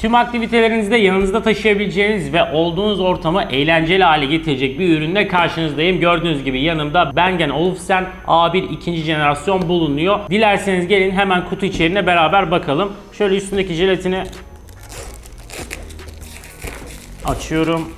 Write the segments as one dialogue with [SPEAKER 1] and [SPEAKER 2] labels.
[SPEAKER 1] Tüm aktivitelerinizde yanınızda taşıyabileceğiniz ve olduğunuz ortamı eğlenceli hale getirecek bir ürünle karşınızdayım. Gördüğünüz gibi yanımda Bang Olufsen A1 ikinci jenerasyon bulunuyor. Dilerseniz gelin hemen kutu içeriğine beraber bakalım. Şöyle üstündeki jelatini açıyorum.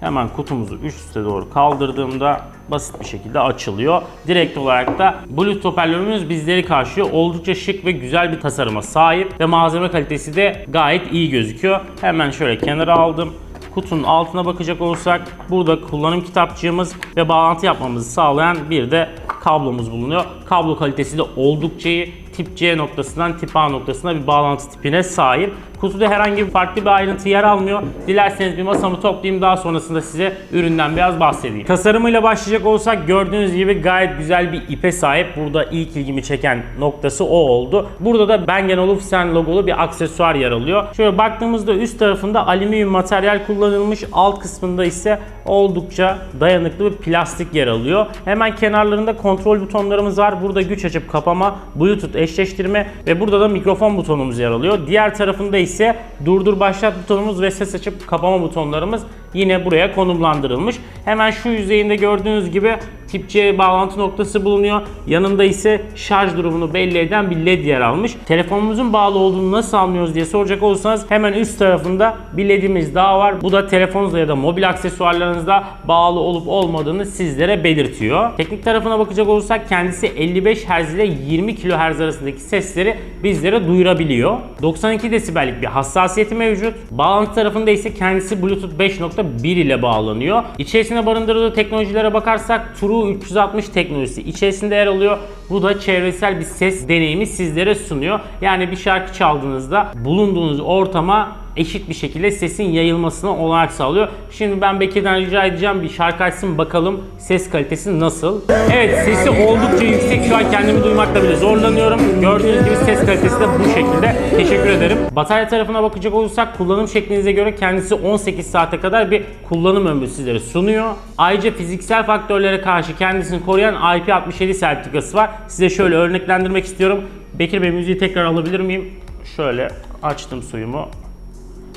[SPEAKER 1] Hemen kutumuzu üst üste doğru kaldırdığımda basit bir şekilde açılıyor. Direkt olarak da Bluetooth hoparlörümüz bizleri karşılıyor. Oldukça şık ve güzel bir tasarıma sahip ve malzeme kalitesi de gayet iyi gözüküyor. Hemen şöyle kenara aldım. Kutunun altına bakacak olursak burada kullanım kitapçığımız ve bağlantı yapmamızı sağlayan bir de kablomuz bulunuyor. Kablo kalitesi de oldukça iyi. Tip C noktasından tip A noktasına bir bağlantı tipine sahip. Kutuda herhangi bir farklı bir ayrıntı yer almıyor. Dilerseniz bir masamı toplayayım daha sonrasında size üründen biraz bahsedeyim. Tasarımıyla başlayacak olsak gördüğünüz gibi gayet güzel bir ipe sahip. Burada ilk ilgimi çeken noktası o oldu. Burada da Bang Olufsen logolu bir aksesuar yer alıyor. Şöyle baktığımızda üst tarafında alüminyum materyal kullanılmış. Alt kısmında ise oldukça dayanıklı bir plastik yer alıyor. Hemen kenarlarında kontrol butonlarımız var. Burada güç açıp kapama, Bluetooth eşleştirme ve burada da mikrofon butonumuz yer alıyor. Diğer tarafında ise durdur başlat butonumuz ve ses açıp kapama butonlarımız yine buraya konumlandırılmış. Hemen şu yüzeyinde gördüğünüz gibi tip C bağlantı noktası bulunuyor. Yanında ise şarj durumunu belli eden bir led yer almış. Telefonumuzun bağlı olduğunu nasıl anlıyoruz diye soracak olursanız hemen üst tarafında bir ledimiz daha var. Bu da telefonunuzda ya da mobil aksesuarlarınızda bağlı olup olmadığını sizlere belirtiyor. Teknik tarafına bakacak olursak kendisi 55 Hz ile 20 kHz arasındaki sesleri bizlere duyurabiliyor. 92 desibellik bir hassasiyeti mevcut. Bağlantı tarafında ise kendisi Bluetooth 5.1 ile bağlanıyor. İçerisine barındırdığı teknolojilere bakarsak True 360 teknolojisi içerisinde yer alıyor. Bu da çevresel bir ses deneyimi sizlere sunuyor. Yani bir şarkı çaldığınızda bulunduğunuz ortama eşit bir şekilde sesin yayılmasına olanak sağlıyor. Şimdi ben Bekir'den rica edeceğim bir şarkı açsın bakalım ses kalitesi nasıl. Evet sesi oldukça yüksek şu an kendimi duymakta bile zorlanıyorum. Gördüğünüz gibi ses kalitesi de bu şekilde. Teşekkür ederim. Batarya tarafına bakacak olursak kullanım şeklinize göre kendisi 18 saate kadar bir kullanım ömrü sizlere sunuyor. Ayrıca fiziksel faktörlere karşı kendisini koruyan IP67 sertifikası var. Size şöyle örneklendirmek istiyorum. Bekir Bey müziği tekrar alabilir miyim? Şöyle açtım suyumu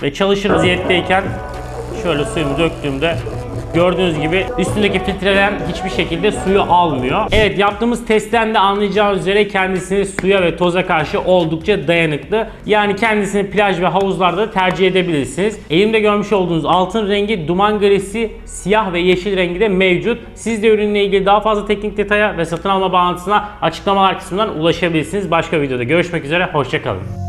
[SPEAKER 1] ve çalışır vaziyetteyken şöyle suyumu döktüğümde gördüğünüz gibi üstündeki filtreden hiçbir şekilde suyu almıyor. Evet yaptığımız testten de anlayacağınız üzere kendisini suya ve toza karşı oldukça dayanıklı. Yani kendisini plaj ve havuzlarda da tercih edebilirsiniz. Elimde görmüş olduğunuz altın rengi, duman grisi, siyah ve yeşil rengi de mevcut. Siz de ürünle ilgili daha fazla teknik detaya ve satın alma bağlantısına açıklamalar kısmından ulaşabilirsiniz. Başka videoda görüşmek üzere, hoşçakalın.